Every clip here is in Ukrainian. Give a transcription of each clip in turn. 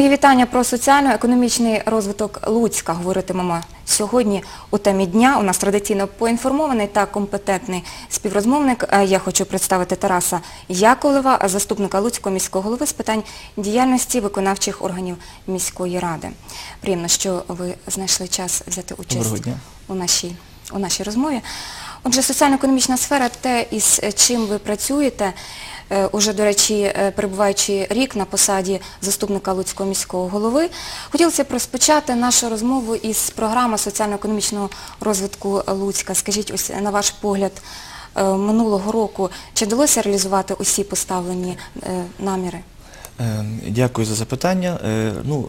Мої вітання про соціально-економічний розвиток Луцька говоритимемо сьогодні у темі дня. У нас традиційно поінформований та компетентний співрозмовник. Е, Я хочу представити Тараса Яковлева, заступника Луцького міського голови з питань діяльності виконавчих органів міської ради. Приємно, що ви знайшли час взяти участь у нашій, у нашій розмові. Отже, соціально-економічна сфера те, із чим ви працюєте. Е, Уже, до речі, е, перебуваючи рік на посаді заступника Луцького міського голови, хотілося б розпочати нашу розмову із програми соціально-економічного розвитку Луцька. Скажіть, ось на ваш погляд, е, минулого року чи вдалося реалізувати усі поставлені наміри? Дякую за запитання. Ну,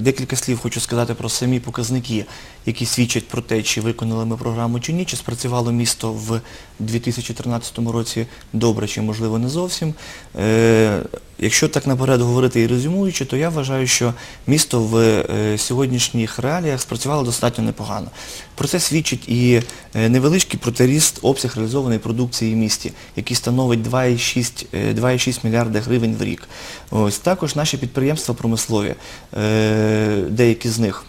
декілька слів хочу сказати про самі показники, які свідчать про те, чи виконали ми програму чи ні, чи спрацювало місто в 2013 році добре, чи можливо не зовсім. Е, Якщо так наперед говорити і резюмуючи, то я вважаю, що місто в е, сьогоднішніх реаліях спрацювало достатньо непогано. Про це свідчить і е, невеличкий протиріст обсяг реалізованої продукції в місті, який становить 2,6 е, 2,6 мільярда гривень в рік. Ось також наші підприємства промислові, деякі з них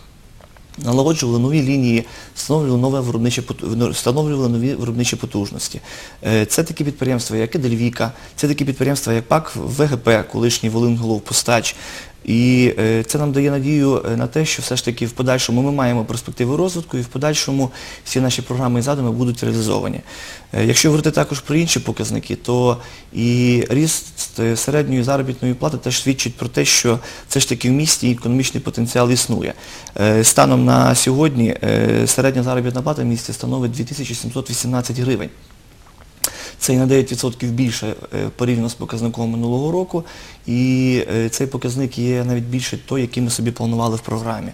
налагоджували нові лінії, встановлювали, нові виробничі потужності. Е, Це такі підприємства, як Едельвіка, це такі підприємства, як ПАК ВГП, колишній Волинголовпостач. І е, це нам дає надію е, на те, що все ж таки в подальшому ми маємо перспективи розвитку і в подальшому всі наші програми і задуми будуть реалізовані. Е, Якщо говорити також про інші показники, то і ріст середньої заробітної плати теж свідчить про те, що все ж таки в місті економічний потенціал існує. Станом на сьогодні середня заробітна плата в місті становить 2718 гривень. Це і на 9% більше е, порівняно з показником минулого року. І е, цей показник є навіть більше той, який ми собі планували в програмі.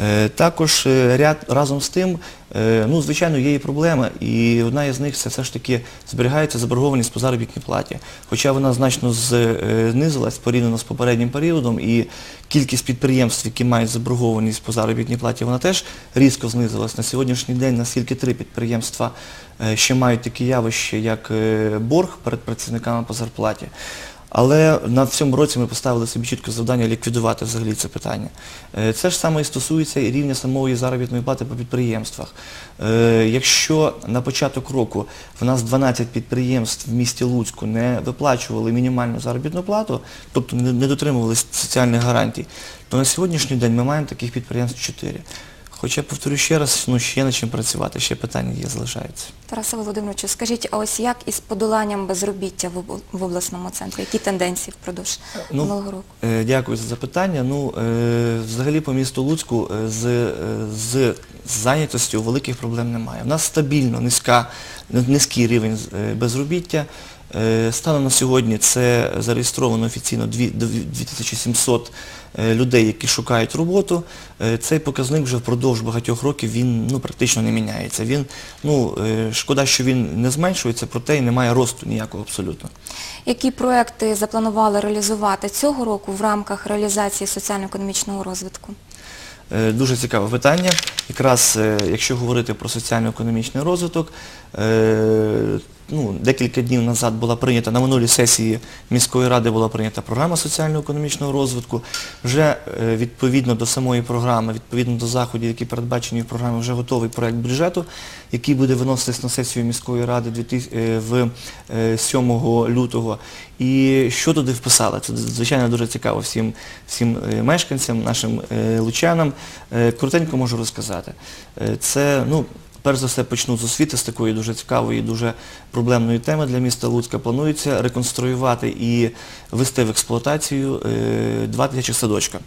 Е, Також е, ряд разом з тим, е, ну, звичайно, є і проблема, і одна із них це все ж таки зберігається заборгованість по заробітній платі. Хоча вона значно знизилась порівняно з попереднім періодом, і кількість підприємств, які мають заборгованість по заробітній платі, вона теж різко знизилась. На сьогоднішній день наскільки три підприємства ще мають такі явища, як борг перед працівниками по зарплаті. Але на цьому році ми поставили собі чітко завдання ліквідувати взагалі це питання. Е, Це ж саме і стосується і рівня самої заробітної плати по підприємствах. Е, Якщо на початок року в нас 12 підприємств в місті Луцьку не виплачували мінімальну заробітну плату, тобто не дотримувалися соціальних гарантій, то на сьогоднішній день ми маємо таких підприємств 4. Хоча, повторю ще раз, ну ще над чим працювати, ще питання є, залишаються. Тарасе Володимировичу, скажіть, а ось як із подоланням безробіття в обласному центрі? Які тенденції впродовж Ну, минулого року? Е, Дякую за запитання. Ну, е, взагалі по місту Луцьку е, з, е, з зайнятостю великих проблем немає. У нас стабільно низька, низький рівень е, безробіття. Е, Станом на сьогодні це зареєстровано офіційно дві- дві- 2700 е, людей, які шукають роботу. Е, Цей показник вже впродовж багатьох років він ну, практично не міняється. Він, ну, шкода, що він не зменшується, проте і немає росту ніякого абсолютно. Які проекти запланували реалізувати цього року в рамках реалізації соціально-економічного розвитку? Дуже цікаве питання. Якраз якщо говорити про соціально-економічний розвиток, ну, декілька днів назад була прийнята, на минулій сесії міської ради була прийнята програма соціально-економічного розвитку. Вже е, відповідно до самої програми, відповідно до заходів, які передбачені в програмі, вже готовий проект бюджету, який буде виноситись на сесію міської ради 2000 е, е, 7 лютого. І що туди вписали? Це звичайно дуже цікаво всім, всім мешканцям, нашим лучанам. Коротенько можу розказати. Це, ну, перш за все почну з освіти, з такої дуже цікавої, дуже проблемної теми для міста Луцька. Планується реконструювати і вести в експлуатацію е, два дитячих садочка.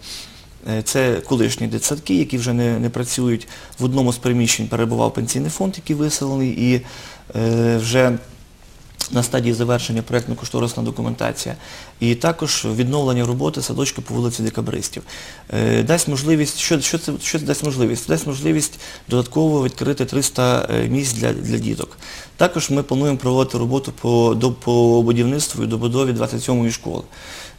Е, Це колишні дитсадки, які вже не, не працюють. В одному з приміщень перебував пенсійний фонд, який виселений, і е, вже на стадії завершення проєктно-кошторисна документація. І також відновлення роботи садочка по вулиці Декабристів. Е, Дасть можливість, що, що, це, що це дасть можливість? Дасть можливість додатково відкрити 300 е, місць для, для діток. Також ми плануємо проводити роботу по, до, по будівництву і добудові 27-ї школи.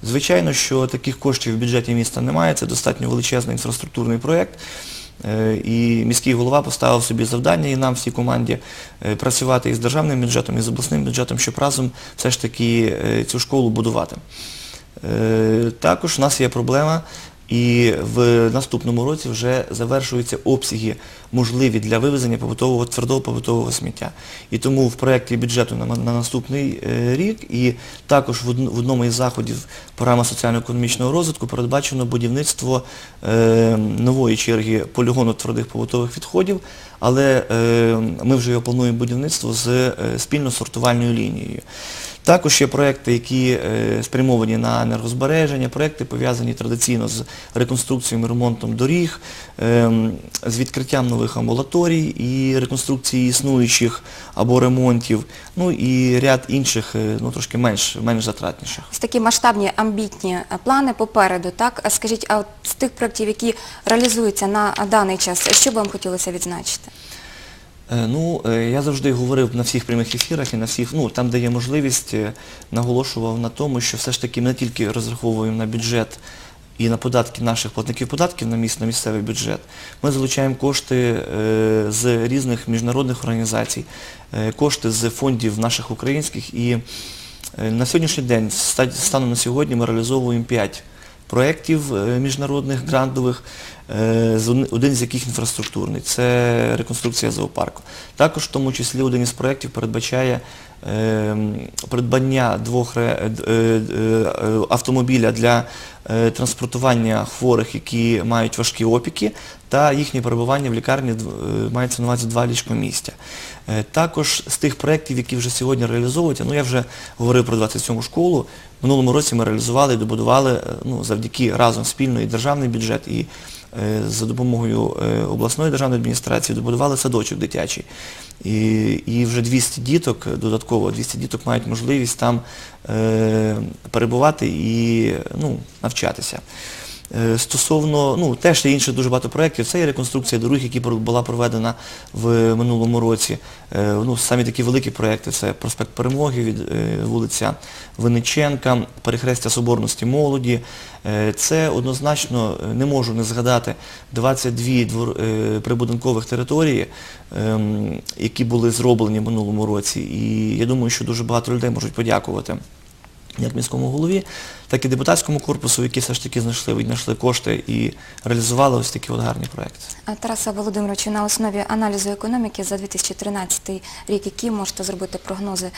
Звичайно, що таких коштів в бюджеті міста немає, це достатньо величезний інфраструктурний проєкт. Е, І міський голова поставив собі завдання і нам всій команді працювати працювати із державним бюджетом, і з обласним бюджетом, щоб разом все ж таки е, цю школу будувати. Е, Також у нас є проблема, і в наступному році вже завершуються обсяги можливі для вивезення побутового твердого побутового сміття. І тому в проєкті бюджету на, на наступний е, рік і також в, одн- в одному із заходів програми соціально-економічного розвитку передбачено будівництво е, нової черги полігону твердих побутових відходів, але е, ми вже його плануємо будівництво з е, спільно-сортувальною лінією. Також є проекти, які е, спрямовані на енергозбереження, проекти пов'язані традиційно з реконструкцією і ремонтом доріг, ем, з відкриттям нових амбулаторій і реконструкції існуючих або ремонтів, ну і ряд інших, е, ну трошки менш, менш затратніших. Ось такі масштабні амбітні е, плани попереду. Так, скажіть, а от з тих проєктів, які реалізуються на даний час, що б вам хотілося відзначити? Е, Ну, е, я завжди говорив на всіх прямих ефірах і на всіх, ну, там, де є можливість, е, наголошував на тому, що все ж таки ми не тільки розраховуємо на бюджет і на податки наших платників податків на, міс- на місцевий бюджет. Ми залучаємо кошти з різних міжнародних організацій, кошти з фондів наших українських. І на сьогоднішній день, станом на сьогодні, ми реалізовуємо 5 проєктів е, міжнародних грантових, е, один- з яких інфраструктурний. Це реконструкція зоопарку. Також в тому числі один із проєктів передбачає е, придбання двох е, автомобіля для транспортування хворих, які мають важкі опіки, та їхнє перебування в лікарні е, мається на увазі два ліжкомістя. Е, Також з тих проєктів, які вже сьогодні реалізовуються, ну я вже говорив про 27 школу, минулому році ми реалізували і добудували е, ну, завдяки разом спільно і державний бюджет, і за допомогою обласної державної адміністрації добудували садочок дитячий. І, і вже 200 діток, додатково 200 діток мають можливість там е, перебувати і ну, навчатися. Е, Стосовно, ну, теж є інших дуже багато проєктів, це і реконструкція доріг, які була проведена в минулому році. Е, Ну, самі такі великі проєкти, це проспект Перемоги від е, вулиця Винниченка, перехрестя Соборності молоді. Це однозначно, не можу не згадати, 22 двор, е, прибудинкових території, ем, які були зроблені в минулому році. І я думаю, що дуже багато людей можуть подякувати як міському голові, так і депутатському корпусу, які все ж таки знайшли, віднайшли кошти і реалізували ось такі от гарні проекти. Тараса Володимировичу, на основі аналізу економіки за 2013 рік, які можете зробити прогнози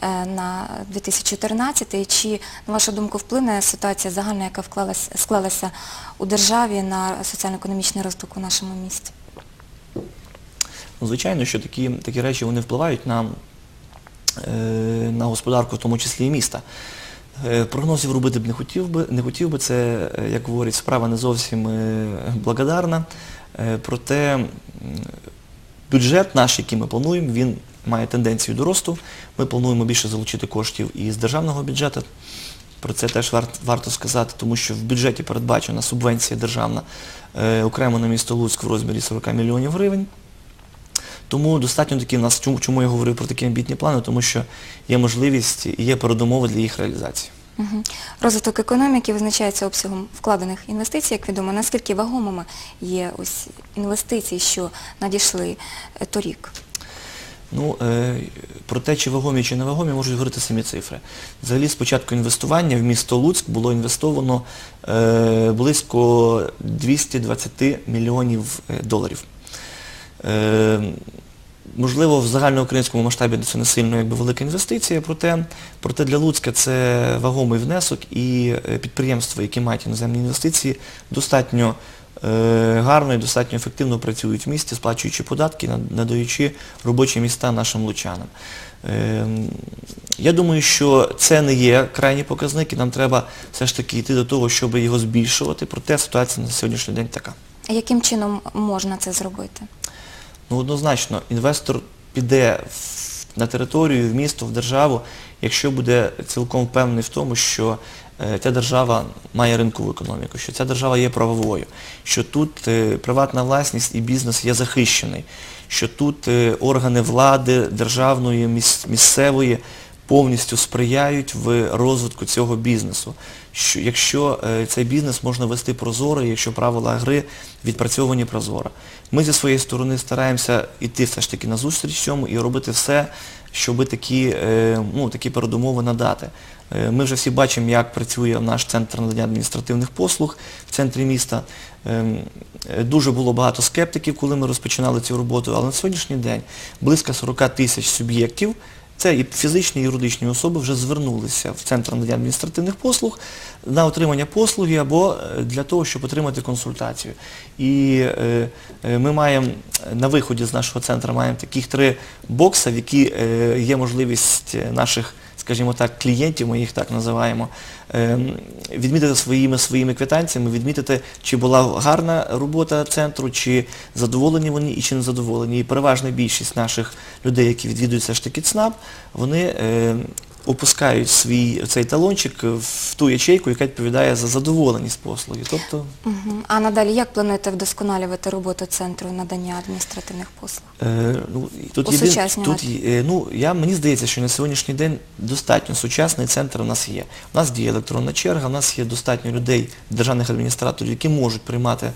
е, на 2014 і чи, на вашу думку, вплине ситуація загальна, яка вклалась, склалася у державі на соціально-економічний розвиток у нашому місті? Ну, звичайно, що такі, такі речі вони впливають на, е, на господарку, в тому числі і міста. Е, Прогнозів робити б не хотів би, не хотів би, це, е, як говорять, справа не зовсім е, благодарна. Проте бюджет наш, який ми плануємо, він має тенденцію до росту. Ми плануємо більше залучити коштів і з державного бюджету. Про це теж варто сказати, тому що в бюджеті передбачена субвенція державна окремо на місто Луцьк в розмірі 40 мільйонів гривень. Тому достатньо такі в нас, чому, чому я говорив про такі амбітні плани, тому що є можливість і є передумови для їх реалізації. Розвиток економіки визначається обсягом вкладених інвестицій, як відомо. Наскільки вагомими є ось інвестиції, що надійшли е, торік? Ну, е, про те, чи вагомі, чи не вагомі, можуть говорити самі цифри. Взагалі, з початку інвестування в місто Луцьк було інвестовано е, близько 220 мільйонів доларів. Е, Можливо, в загальноукраїнському масштабі це не сильно якби, велика інвестиція, проте, проте для Луцька це вагомий внесок і е, підприємства, які мають іноземні інвестиції, достатньо е, гарно і достатньо ефективно працюють в місті, сплачуючи податки, надаючи робочі міста нашим лучанам. Я думаю, що це не є крайні показники, нам треба все ж таки йти до того, щоб його збільшувати, проте ситуація на сьогоднішній день така. А Яким чином можна це зробити? Ну, однозначно, інвестор піде на територію, в місто, в державу, якщо буде цілком впевнений в тому, що е, ця держава має ринкову економіку, що ця держава є правовою, що тут е, приватна власність і бізнес є захищений, що тут е, органи влади державної, міс- місцевої повністю сприяють в розвитку цього бізнесу. Що, якщо е, цей бізнес можна вести прозоро, якщо правила гри відпрацьовані прозоро. Ми зі своєї сторони стараємося йти все ж таки на зустріч цьому і робити все щоб такі, е, ну, такі передумови надати. Е, Ми вже всі бачимо, як працює наш центр надання адміністративних послуг в центрі міста. Ем, Дуже було багато скептиків, коли ми розпочинали цю роботу, але на сьогоднішній день близько 40 тисяч суб'єктів, це і фізичні, і юридичні особи вже звернулися в Центр надання адміністративних послуг на отримання послуги або е, для того, щоб отримати консультацію. І е, е, ми маємо на виході з нашого центру маємо таких три бокси, в які є можливість наших скажімо так, клієнтів, ми їх так називаємо, ем, відмітити своїми своїми квитанціями, відмітити, чи була гарна робота центру, чи задоволені вони і чи не задоволені. І переважна більшість наших людей, які відвідуються ж таки ЦНАП, вони ем, опускають свій цей талончик в ту ячейку, яка відповідає за задоволеність послуги. Тобто Мгм. А надалі як плануєте вдосконалювати роботу центру надання адміністративних послуг? Е, ну, і тут Осучаснювати. тут, е, ну, я, мені здається, що на сьогоднішній день достатньо сучасний центр у нас є. У нас діє електронна черга, у нас є достатньо людей, державних адміністраторів, які можуть приймати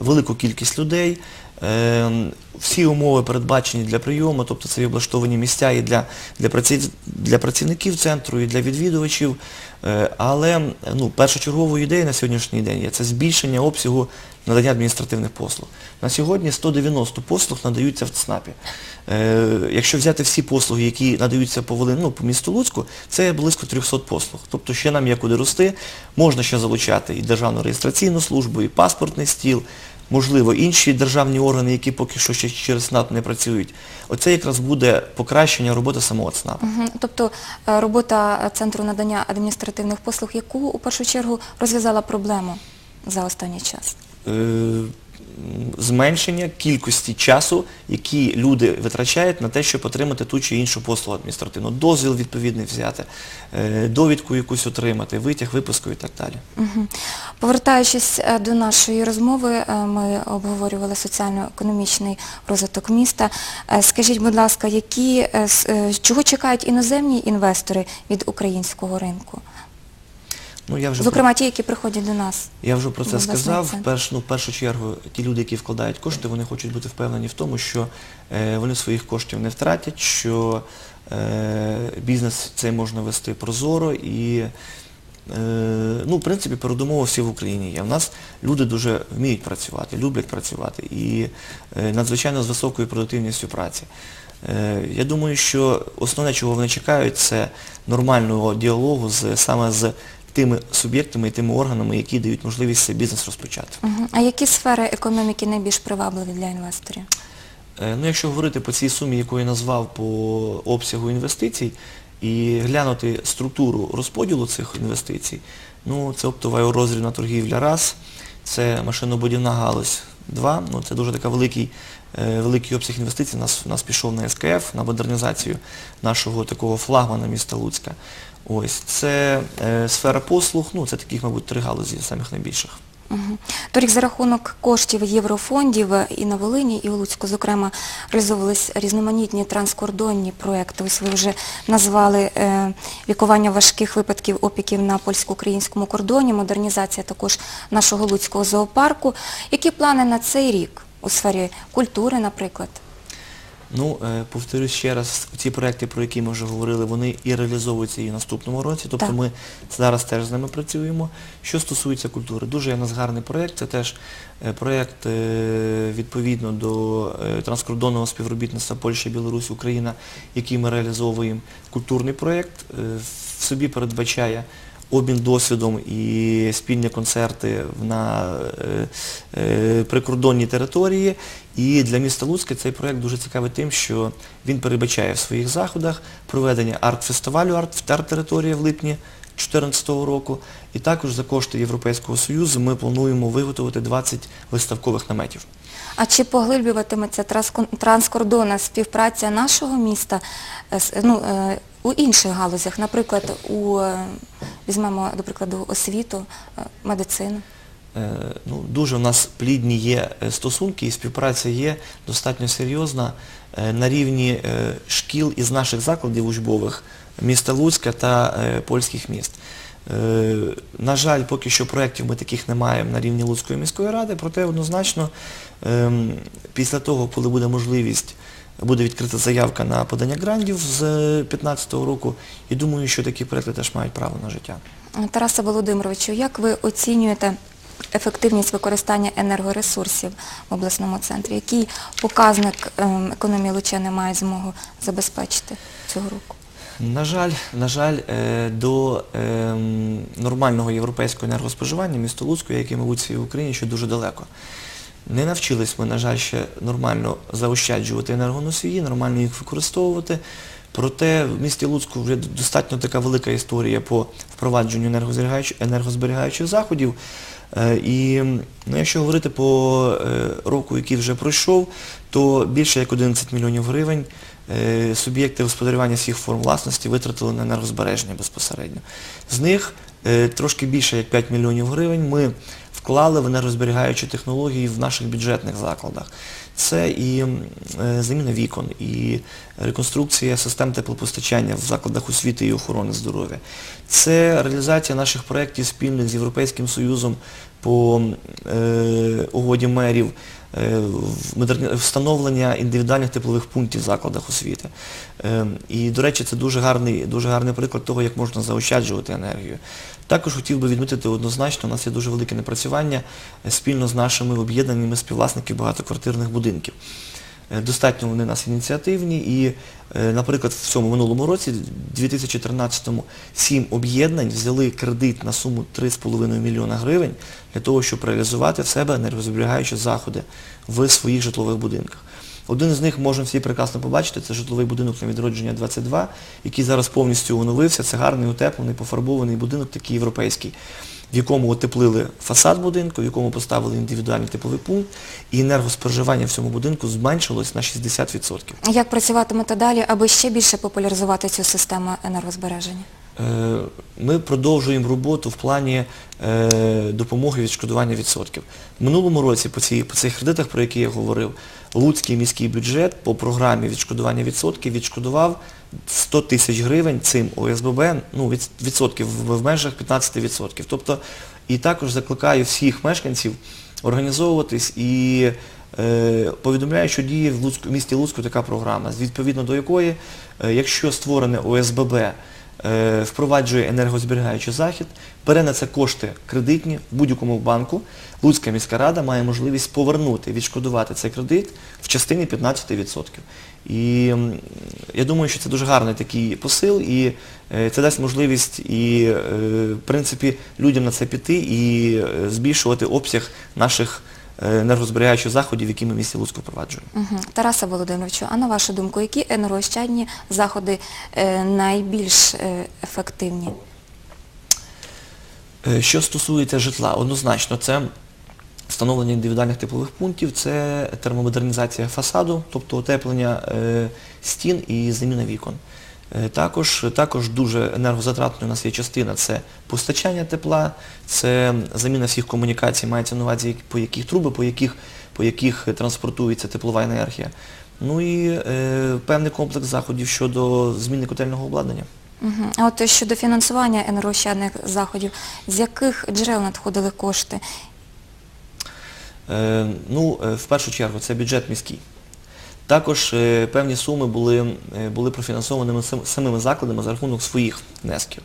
велику кількість людей. Е, всі умови передбачені для прийому, тобто це і облаштовані місця і для, для, праці- для працівників центру, і для відвідувачів. Е, але ну, першочерговою ідеєю на сьогоднішній день є це збільшення обсягу надання адміністративних послуг. На сьогодні 190 послуг надаються в ЦНАПі. Е, якщо взяти всі послуги, які надаються по Волин, ну, по місту Луцьку, це близько 300 послуг. Тобто ще нам є куди рости, можна ще залучати і Державну реєстраційну службу, і паспортний стіл, можливо, інші державні органи, які поки що ще через ЦНАП не працюють. Оце якраз буде покращення роботи самого ЦНАПу. Тобто е, робота центру надання адміністративних послуг, яку у першу чергу розв'язала проблему за останній час? Е, зменшення кількості часу, який люди витрачають на те, щоб отримати ту чи іншу послугу адміністративну. Дозвіл відповідний взяти, е, довідку якусь отримати, витяг, випуску і так далі. Повертаючись е, до нашої розмови, е, ми обговорювали соціально-економічний розвиток міста. Скажіть, будь ласка, які, чого чекають іноземні інвестори від українського ринку? Ну, я вже Зокрема, ті, які приходять до нас. Я вже про це сказав. ну, в першу чергу, ті люди, які вкладають кошти, вони хочуть бути впевнені в тому, що е, вони своїх коштів не втратять, що е, бізнес цей можна вести прозоро і, е, ну, в принципі, передумови всі в Україні є. У нас люди дуже вміють працювати, люблять працювати і е, надзвичайно з високою продуктивністю праці. Е, Я думаю, що основне, чого вони чекають, це нормального діалогу з, саме з тими суб'єктами і тими органами, які дають можливість цей бізнес розпочати. Мгм. А які сфери економіки найбільш привабливі для інвесторів? Е, Ну, якщо говорити по цій сумі, яку я назвав по обсягу інвестицій, і глянути структуру розподілу цих інвестицій, ну, це оптова розрібна торгівля раз, це машинобудівна галузь два, ну, це дуже така великий, е, великий обсяг інвестицій. У нас, у нас пішов на СКФ, на модернізацію нашого такого флагмана міста Луцька. Ось, це е, сфера послуг, ну, це таких, мабуть, три галузі самих найбільших. Мгм. Торік за рахунок коштів єврофондів е, і на Волині, і у Луцьку, зокрема, реалізовувались різноманітні транскордонні проекти. Ось ви вже назвали е, лікування важких випадків опіків на польсько-українському кордоні, модернізація також нашого Луцького зоопарку. Які плани на цей рік у сфері культури, наприклад? Ну, е, повторюсь ще раз, ці проекти, про які ми вже говорили, вони і реалізовуються і в наступному році, тобто Так. ми зараз теж з ними працюємо. Що стосується культури, дуже є у нас гарний проєкт, це теж е, проєкт е, відповідно до транскордонного співробітництва Польща, Білорусь, Україна, який ми реалізовуємо. Культурний проєкт в собі передбачає обмін досвідом і спільні концерти на е, е, прикордонній території. І для міста Луцька цей проєкт дуже цікавий тим, що він передбачає в своїх заходах проведення арт-фестивалю «Арт- арт-територія в липні 2014 року. І також за кошти Європейського Союзу ми плануємо виготовити 20 виставкових наметів. А чи поглиблюватиметься транскордонна співпраця нашого міста е, ну, у інших галузях, наприклад, у, візьмемо, до прикладу, освіту, е, медицину? Е, ну, дуже в нас плідні є е, стосунки і співпраця є достатньо серйозна на рівні шкіл із наших закладів учбових міста Луцька та польських міст. На жаль, поки що проєктів ми таких не маємо на рівні Луцької міської ради, проте однозначно ем, після того, коли буде можливість буде відкрита заявка на подання грантів з 2015 року. І думаю, що такі проекти теж мають право на життя. Тарасе Володимировичу, як ви оцінюєте ефективність використання енергоресурсів в обласному центрі? Який показник ем, економії Лучани має змогу забезпечити цього року? На жаль, на жаль, е, до нормального європейського енергоспоживання місто Луцько, як і, мабуть, всій Україні, ще дуже далеко. Не навчились ми, на жаль, ще нормально заощаджувати енергоносії, нормально їх використовувати. Проте в місті Луцьку вже достатньо така велика історія по впровадженню енергозберігаючих, заходів. Е, І ну, якщо говорити по е, року, який вже пройшов, то більше як 11 мільйонів гривень е, суб'єкти господарювання всіх форм власності витратили на енергозбереження безпосередньо. З них трошки більше як 5 мільйонів гривень ми вклали в енергозберігаючі технології в наших бюджетних закладах. Це і е, заміна вікон, і реконструкція систем теплопостачання в закладах освіти і охорони здоров'я. Це реалізація наших проєктів спільних з Європейським Союзом по е, угоді мерів, е, встановлення індивідуальних теплових пунктів в закладах освіти. Е, І, до речі, це дуже гарний приклад того, як можна заощаджувати енергію. Також хотів би відмітити однозначно, у нас є дуже велике напрацювання е, спільно з нашими об'єднаннями співвласників багатоквартирних будинків. Е, Достатньо вони нас ініціативні і, е, наприклад, в цьому минулому році, 2013-му, сім об'єднань взяли кредит на суму 3,5 мільйона гривень для того, щоб реалізувати в себе енергозберігаючі заходи в своїх житлових будинках. Один з них можемо всі прекрасно побачити, це житловий будинок на відродження 22, який зараз повністю оновився. Це гарний, утеплений, пофарбований будинок, такий європейський, в якому утеплили фасад будинку, в якому поставили індивідуальний тепловий пункт, і енергоспоживання в цьому будинку зменшилось на 60%. Як працюватимете далі, аби ще більше популяризувати цю систему енергозбереження? Е, Ми продовжуємо роботу в плані е, допомоги відшкодування відсотків. В минулому році по, цій, по цих кредитах, про які я говорив, Луцький міський бюджет по програмі відшкодування відсотків відшкодував 100 тисяч гривень цим ОСББ, ну, відсотків в, межах 15%. Тобто, і також закликаю всіх мешканців організовуватись і е, повідомляю, що діє в, Луцьку, в місті Луцьку така програма, відповідно до якої, е, якщо створене ОСББ впроваджує енергозберігаючий захід, бере на це кошти кредитні в будь-якому банку, Луцька міська рада має можливість повернути, відшкодувати цей кредит в частині 15%. І я думаю, що це дуже гарний такий посил, і е, це дасть можливість і, е, в принципі, людям на це піти і е, збільшувати обсяг наших е, енергозберігаючих заходів, які ми в місті Луцьку впроваджуємо. Угу. Тарасе Володимировичу, а на вашу думку, які енергоощадні заходи е, найбільш е, ефективні? Е, Що стосується житла, однозначно це встановлення індивідуальних теплових пунктів, це термомодернізація фасаду, тобто утеплення е, стін і заміна вікон. Е, Також, також дуже енергозатратною у нас є частина, це постачання тепла, це заміна всіх комунікацій, мається на увазі, по яких труби, по яких, по яких транспортується теплова енергія. Ну і е, певний комплекс заходів щодо зміни котельного обладнання. Угу. А от щодо фінансування енергоощадних заходів, з яких джерел надходили кошти? Е, Ну, е, в першу чергу, це бюджет міський. Також е, певні суми були, е, були профінансованими самими закладами за рахунок своїх внесків.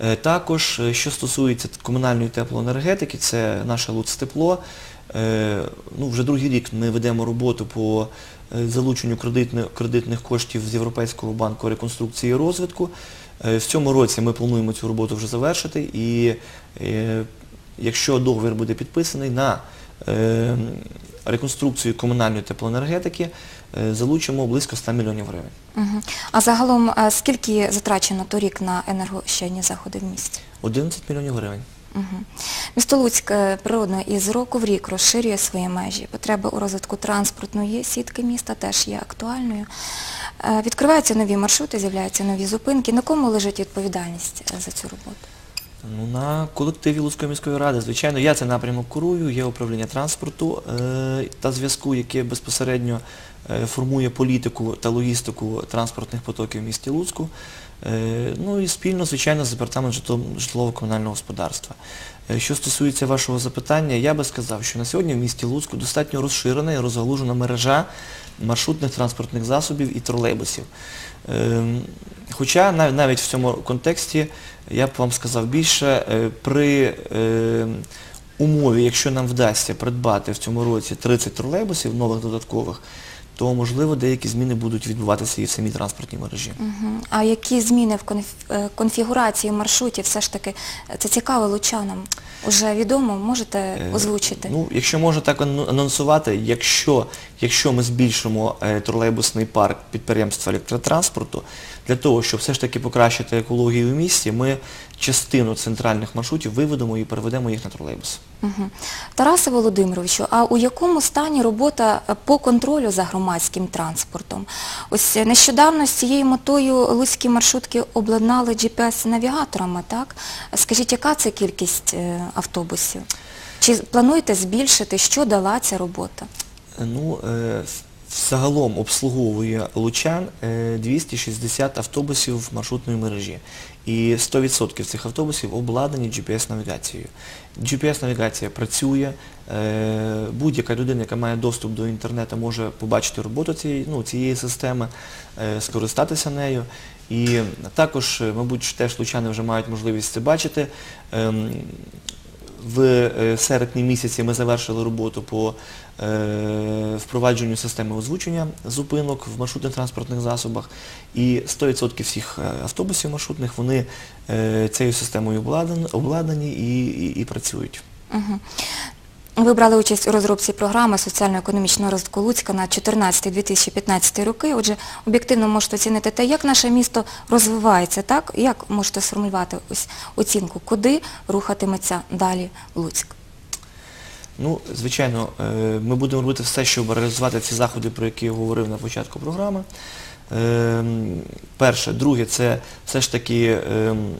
Е, Також, що стосується комунальної теплоенергетики, це наше Луцтепло. Ну, вже другий рік ми ведемо роботу по залученню кредитних коштів з Європейського банку реконструкції і розвитку. В цьому році ми плануємо цю роботу вже завершити і якщо договір буде підписаний на реконструкцію комунальної теплоенергетики, е, залучимо близько 100 мільйонів гривень. Угу. А загалом, скільки затрачено торік на енергоощадні заходи в місті? 11 мільйонів гривень. Угу. Місто Луцьк е, природно із року в рік розширює свої межі. Потреба у розвитку транспортної сітки міста теж є актуальною. Е, Відкриваються нові маршрути, з'являються нові зупинки. На кому лежить відповідальність е, за цю роботу? Ну, на колективі Луцької міської ради, звичайно, я цей напрямок курую, є управління транспорту е, та зв'язку, яке безпосередньо е, формує політику та логістику транспортних потоків в місті Луцьку. Е, Ну і спільно, звичайно, з департамент житлово-комунального господарства. Е, Що стосується вашого запитання, я би сказав, що на сьогодні в місті Луцьку достатньо розширена і розгалужена мережа маршрутних транспортних засобів і тролейбусів. Ем, Хоча нав- навіть в цьому контексті я б вам сказав більше, е, при ем, умові, якщо нам вдасться придбати в цьому році 30 тролейбусів нових додаткових, то можливо деякі зміни будуть відбуватися і в самій транспортній мережі. А які зміни в е, конфігурації маршрутів все ж таки е, це цікаво лучанам? Уже відомо, можете Е, озвучити? Ну, якщо можна так анонсувати, якщо, якщо ми збільшимо е, тролейбусний парк підприємства електротранспорту, для того, щоб все ж таки покращити екологію в місті, ми частину центральних маршрутів виведемо і переведемо їх на тролейбус. Мгм. Тарасе Володимировичу, а у якому стані робота е, по контролю за громадським транспортом? Ось е, нещодавно з цією метою луцькі маршрутки обладнали GPS-навігаторами, так? Скажіть, яка це кількість автобусів? Чи плануєте збільшити, що дала ця робота? Ну, е, загалом обслуговує Лучан е, 260 автобусів маршрутної мережі. І 100% цих автобусів обладнані GPS-навігацією. GPS-навігація працює, е, будь-яка людина, яка має доступ до інтернету, може побачити роботу цієї, ну, цієї системи, е, скористатися нею. І також, е, мабуть, теж лучани вже мають можливість це бачити. Ем, в е, серпні місяці ми завершили роботу по е, впровадженню системи озвучення зупинок в маршрутних транспортних засобах. І 100% всіх е, автобусів маршрутних вони е, цією системою обладнані, і, і, і працюють. Мгм. Ви брали участь у розробці програми соціально-економічного розвитку Луцька на 14-2015 роки. Отже, об'єктивно можете оцінити те, як наше місто розвивається, так? Як можете сформулювати ось оцінку, куди рухатиметься далі Луцьк? Ну, звичайно, е, ми будемо робити все, щоб реалізувати ці заходи, про які я говорив на початку програми. Ем, Перше. Друге, це все ж таки ем,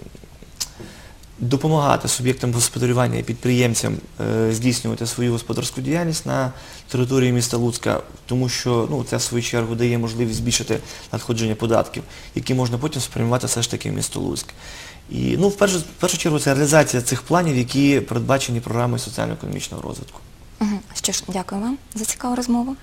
допомагати суб'єктам господарювання і підприємцям е, здійснювати свою господарську діяльність на території міста Луцька, тому що ну, це в свою чергу дає можливість збільшити надходження податків, які можна потім спрямувати все ж таки в місто Луцьк. І ну, в першу, в першу чергу це реалізація цих планів, які передбачені програмою соціально-економічного розвитку. Що ж, дякую вам за цікаву розмову.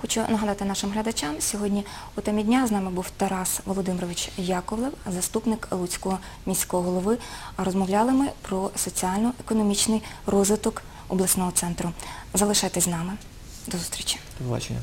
Хочу нагадати нашим глядачам, сьогодні у темі дня з нами був Тарас Володимирович Яковлев, заступник Луцького міського голови. Розмовляли ми про соціально-економічний розвиток обласного центру. Залишайтесь з нами. До зустрічі. До побачення.